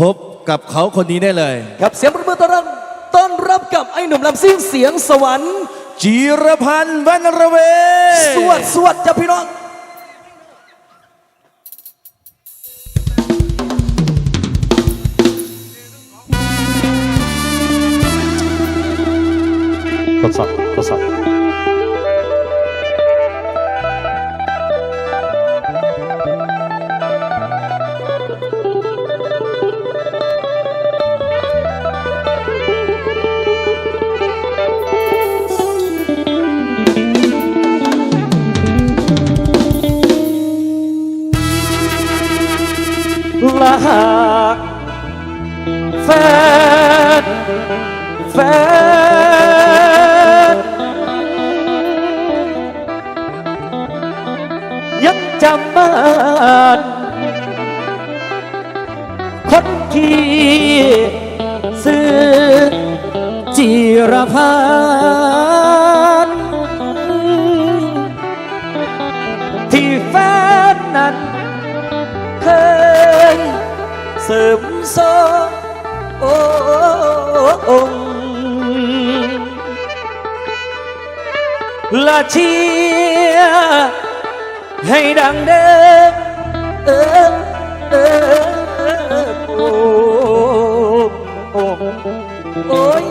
พบกับเขาคนนี้ได้เลยกับเสียงประมือต้อนรับต้อนรับกับไอ้หนุ่มลำซิ่งเสียงสวรรค์จีรพันธ์วรรณระเวศสวดสวดจ้าพี่น้อง ทดสอบทดสอบ แฟนยังจำบ้านคนที่ซื้อจิรพันธ์ที่แฟนนั้นเคยเสริมสององค์และเชียร์ให้ดัง เดิมเออเออโอ้โอ้โอ้ย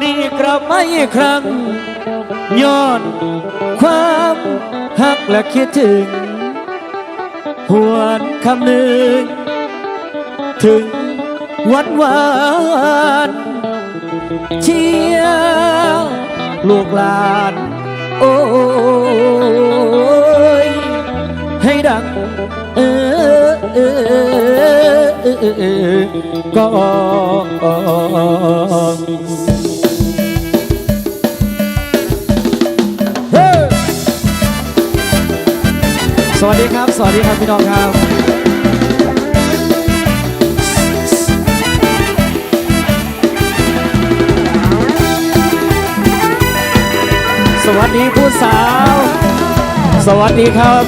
นี่กลับมาอีกครั้งย้อนความหักและคิดถึง หวนคำหนึ่ง ถึงวันวานเชียร์ลูกหลาน โอ้ย ให้ดังเออเออเออเออเออก่อน สวัสดีครับ สวัสดีครับพี่น้องครับสวัสดีผู้สาว สวัสดีครับ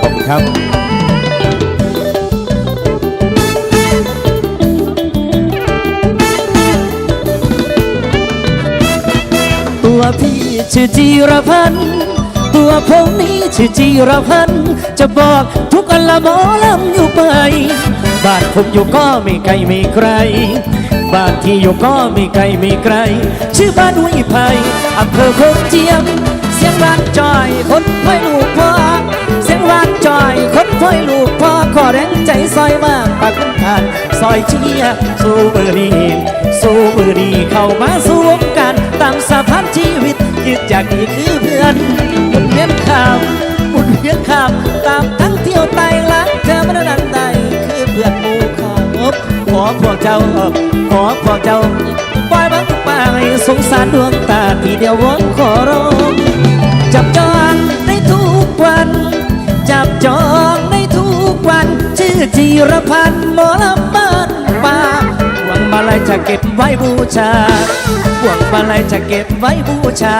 ขอบคุณครับ ชื่อจีรพันธ์ตัวผมนี้ชื่อจีรพันธ์จะบอกทุกอัลมอลำอยู่ไป บ้านผมอยู่ก็ไม่ไกลไม่ไกล บ้านที่อยู่ก็ไม่ไกลไม่ไกล ชื่อบ้านห้วยไผ่อำเภอโคงเจียม เสียงบ้านจอยคนพ่อยลูกพ่อ เสียงหวานจอยคนพ่อยลูกพ่อขอแรงใจซอยมากปากคุณทานซอยเชียสู้มือดีสู้มือดีเข้ามาสู่วงการตามสภาพชีวิต ยึดจากนี้คือเพื่อนหมุนเวียนข้ามหมุนเวียนข้ามตามทั้งเที่ยวไต่ลักเธอมาดันใดคือเพื่อนหมู่เขาขอพวกเจ้าขอพวกเจ้าปล่อยบังไปสงสารดวงตาที่เดียววอนขอร้องจับจองได้ทุกวัน จับจองได้ทุกวัน ชื่อจีรพันธ์หมอลำ ลัยจะเก็บไว้บูชาหวังมาลัยจะเก็บไว้บูชา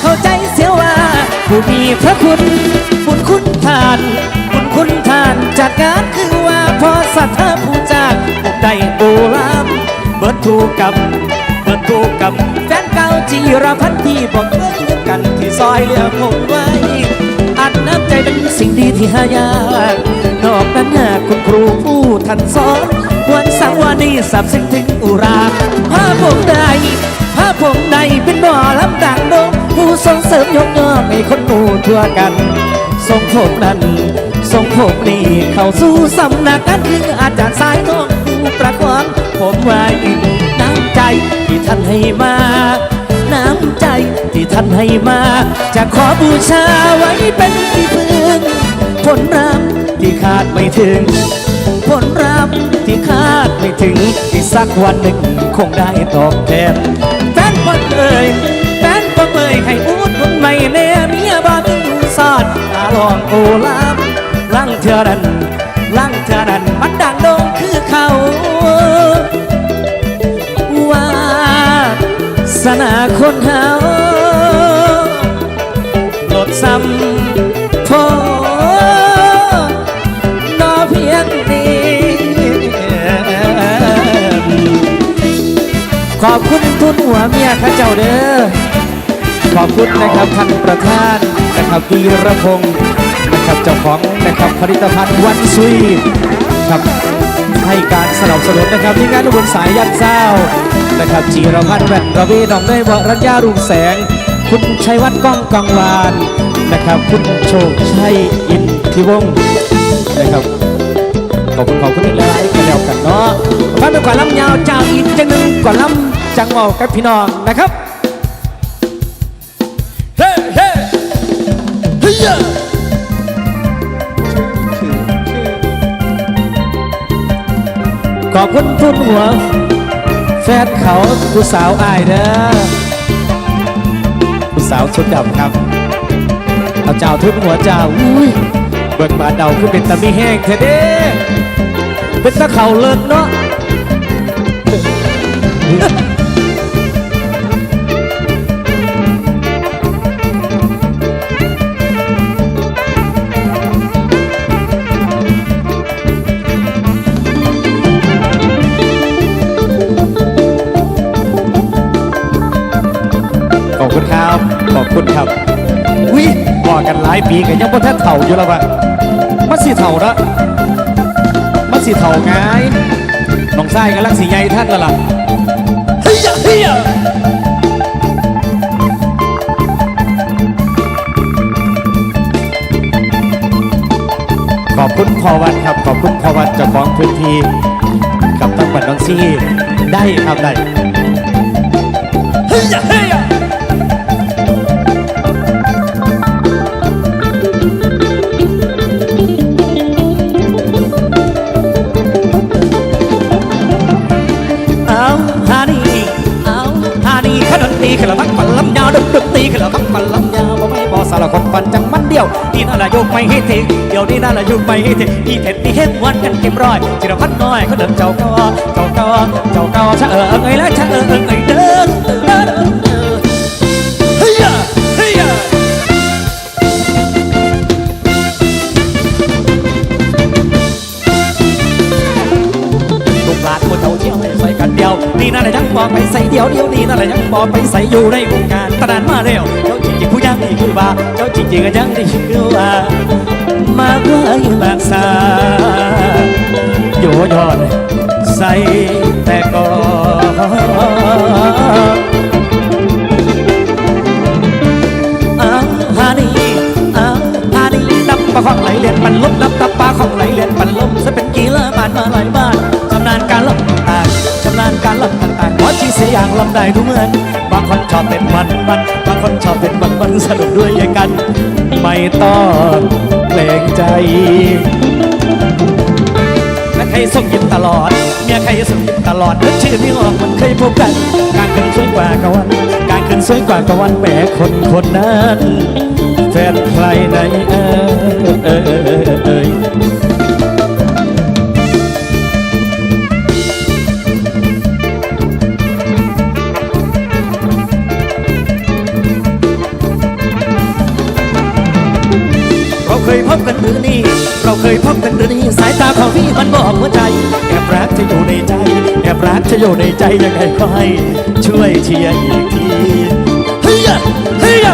เข้าใจเสียว่า ผู้มีพระคุณ บุญคุณทาน บุญคุณทานจัดงานคือว่าพอสัทธาผู้จางผมได้บูรำเบิดถูกกับเปิดตูกับแฟนเก่าจีรพันธ์ที่บอกเคยลืมกันที่ซอยเหลือผมไว้อันน้ำใจเป็นสิ่งดีที่หายากนอกนั้นหากคุณครูผู้ท่านสอน ดีสับซึ้งถึงอุราภาพผมใดภาผมใดเป็นบ่อลำดังโดงผู้ส่งเสริมยกย่องให้คนหมู่ทั่วกันส่งผมนั้นส่งผมนี่เข้าสู่สำนักนั้นคืออาจารย์สายทองผู้ประคองผมไว้น้ำใจที่ท่านให้มา น้ำใจที่ท่านให้มา จะขอบูชาไว้เป็นที่พึ่งผลรักที่คาดไม่ถึง ผลรักที่ค ที่สักวันหนึ่งคงได้ตอบแทนแฟนคนเอ่ยแฟนคนเอ่ยให้อูดคนใหม่แน่เมียบ้านอยู่ซอดตาหลองโอลามลังเท่านั้นลังเท่านั้นมันดังดงคือเขาว่าสนาคนเฮาลดซ้ำ คุณทุนหัวเมียข้าเจ้าเด้อขอบคุณนะครับท่านประธานนะครับวีรพงศ์นะครับเจ้าของนะครับผลิตภัณฑ์วันซุยครับให้การสนับสนุนนะครับที่งานอุบลสายยันเศร้านะครับจีรพันธ์แวนระวีน้องเนยวรัญญารุ่งแสง คุณชัยวัฒน์ก้องกังวานนะครับ คุณโชคชัยอินทิวงศ์นะครับขอบคุณขอบคุณอีกหลายๆกันแล้วกันเนาะฟังไปก่อนลำยาวจากอีกจังหนึ่งก่อนลำ จังบอกกับพี่น้องนะครับเฮ้เฮ้เฮ้ยขอบคุณทุนหัว แฟนเขาผู้สาวอายเด้อผู้สาวชุดดำครับเอาเจ้าทุนหัวเจ้าอุ้ยเบิกบานเดาคือเป็นตะมีแห้งเทเด้เป็นตะเข่าเลิศเนาะ ขอบคุณครับอบคุณครับวิบอกกันหลายปีกันยังพ่ท่านเถ่าอยู่แล้ววะมัสีเถ่าละมัสีเถ่าไงน้องไส้กำลังสีใหญ่ท่านละล่ะเฮียเฮียขอบคุณพอวัดครับ ขอบคุณพอวัดเจ้าของพื้นที่กับทั้งบัดน้องซี่ได้ครับได้เฮ้ยเฮ้ยายุกไม่ให้ทิ้งเดี๋ยวนี้น่าละยุกไม่ให้ทิ้งอีเผ็ดอีเฮ็ดวันกันเก็บร้อยจิรพัฒน์น้อยเขาเดินเจ้าก็เจ้าก็เจ้าก็ชะเออเอ้ยและชะเออเอ้ยเดินเดินเดินเดินเฮียเฮียลูกหลานคนเท่าเที่ยวให้ใส่กันเดียวนี่นั่นแหละยังบอกไปใส่เดียวเดียวนี่นั่นแหละยังบอกไปใส่อยู่ในวงการตะนานมาเร็วเจ้าจริงๆผู้ยังนี่คือว่าเจ้าจริงๆก็ยังได้ชื่อว่า มากกว่าอยู่มากสาโยยอดใส่แต่ก่อนอ้าฮานี่อ้าฮานี่นับปลาของไหลเลียนปันลมนับตับปลาของไหลเลียนปันลมจะเป็นกีฬาบานมาหลายบ้าน เสียอย่างลำได้ทุกเมื่อนบางคนชอบเป็นมันมันบางคนชอบเป็นมันมันสนุกด้วยกัน ไม่ต้องเกรงใจแม่ใครส่งยิ้มตลอด เมียใครส่งยิ้มตลอดนึกชื่อไม่ออกมันเคยพบกัน การขึ้นสวยกว่ากวัน การขึ้นสวยกว่ากวันแหมคนคนนั้นแฟนใครไหนเอ่ยเอ่ยเอ่ยเออ ยพบกันหรือนี่สายตาของพี่มันบอกหัวใจแอบรักจะอยู่ในใจแอบรักจะอยู่ในใจยังไงก็ให้ช่วยเชียร์อีกทีเฮียเฮีย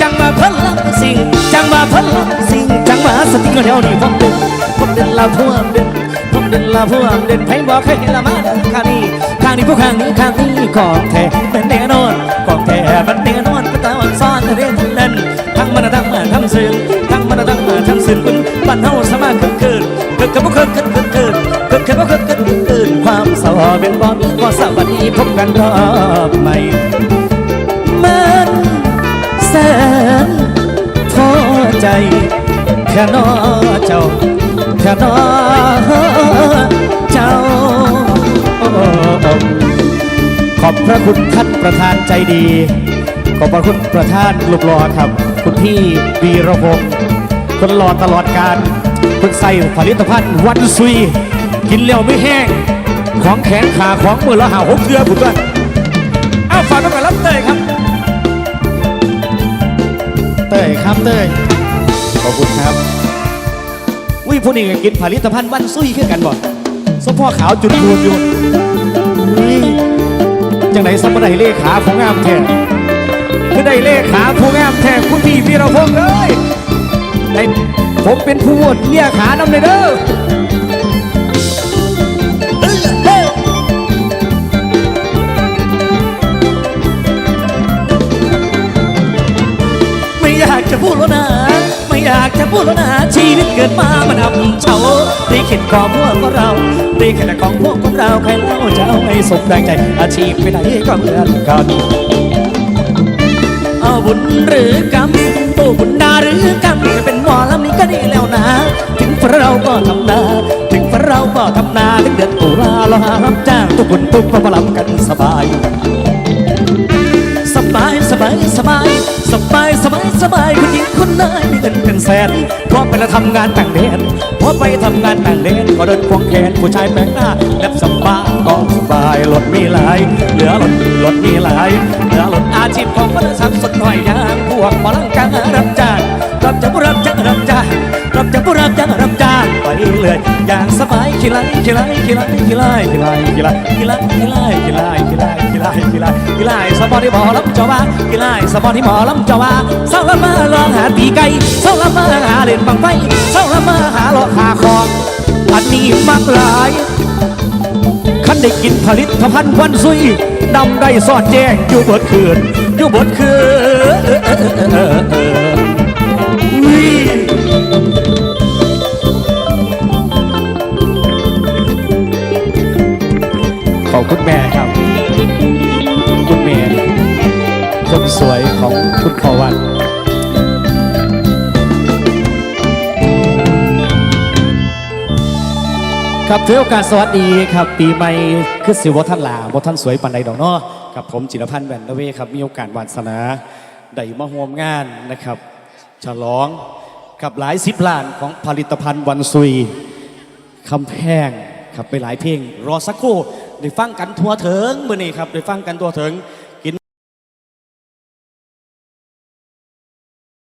จังมาพลังสิ่งจังมาพลังสิ่งจังมาสติกเดียวนี่ผมเดินผมเดินลาพวมเดินผมเดินลาพวมเดินให้บอกให้ละมาเดินข้างนี้ข้างนี้ผู้ข้างนี้ข้างนี้ของแท้เป็นแน่นอนของแท้มันแน่นอนเป็นตาวันซ้อนเรื่องทั้งนั้นทั้ง นบึงคุณบ้านเฮาสามารถเกิดขึ้นเกิดกับผู้เกิดขึ้นเกิดขึ้นเกิดกับผู้เกิดขึ้นเกิดขึ้นความสวเป็นบ่มีก็สวัสดีพบกันรอบใหม่มันแสนพอใจแค่นอเจ้าแค่นอเจ้าขอบพระคุณท่านประธานใจดี ขอบพระคุณประธานลูกหล่อครับ คุณพี่วีรพงศ์ คนหล่อตลอดการคุณใส่ผลิตภัณฑ์วันซุย กินแล้วไม่แห้ง ของแข็งขาของมือและหาหกเกลือผุดด้วยก่อนต้องการรับเตยครับ เตยครับเตยขอบคุณครับวิผู้นี้กินผลิตภัณฑ์วันซุยคือกันบ่สมพ่อขาวจุดพูนอยู่จังไหนสมบัติเลขาผู้งามแท้คือได้เลขาผู้งามแท้คุณพี่วีราพงเลย ได้ผมเป็นผู้วดเลียขานำเลยเด้อไม่อยากจะพูดแล้วนะ ไม่อยากจะพูดแล้วนะ ชีวิตเกิดมามันอับเฉาได้เข็นกองพวกของเราได้เข็นของพวกของเราใครเล่าจะเอาให้สมดังใจ อาชีพไปไหนก็เหมือนกัน บุญหรือกรรมตัวบุญดาหรือกรรมจะเป็นหมอลำนี้ก็ดีแล้วนะ ถึงพวกเราก็ทำนาถึงพวกเราก็ทำนาถึงเดือนตุลาเราหารับจ้างทุกคนทุกคนมาลำกันสบาย สบายสบายผู้หญิงคนนั้นมีเงินเป็นแสนเพราะไปแล้วทำงานต่างแดนเพราะไปทำงานต่างแดนก็เดินควงแขนผู้ชายแปลกหน้าแบบสบายก็สบายรถมีหลาย เหลือรถรถมีหลายเหลือรถอาชีพของคนสักสดหน่อยยางพวกหมอลังการับจ้าง รับจ้างรับจ้างรับจ้ารับจ้างรับจ้างรับจ้าไปเลยอย่างสบายขี้ไรขี้ไรขี้ไรขี้ไรขี้ไรขี้ไรขี้ไรขี้ไรขี้ไรขี้ไรขี้ไรขี้ไรขี้ไรสปอร์ตที่หมอลำเจ้าว่าขี้ไรสปอร์ตที่หมอลำเจ้าว่าเศร้าละมาลองหาตีไก่เศร้าละมาหาเล่นบังไฟเศร้าละมาหาหลอกหาคองอันนี้มากหลายขันได้กินผลิตภัณฑ์วันซุยนำได้สอดแจ้งอยู่บดคืนอยู่บดคืน คุณพ่อวันครับถือโอกาสสวัสดีครับปีใหม่คือสิวท่านหลาบ่ท่านสวยปันใดดอกเนาะครับผมจิรพันธ์แวนละเวครับมีโอกาสวาสนาได้มาร่วมงานนะครับ ฉลองกับหลายสิบล้านของผลิตภัณฑ์วันซุยคำแพงครับไปหลายเพลง รอสักครู่ได้ฟังกันทั่วถึงมื่อนี้ครับได้ฟังกันทั่วถึง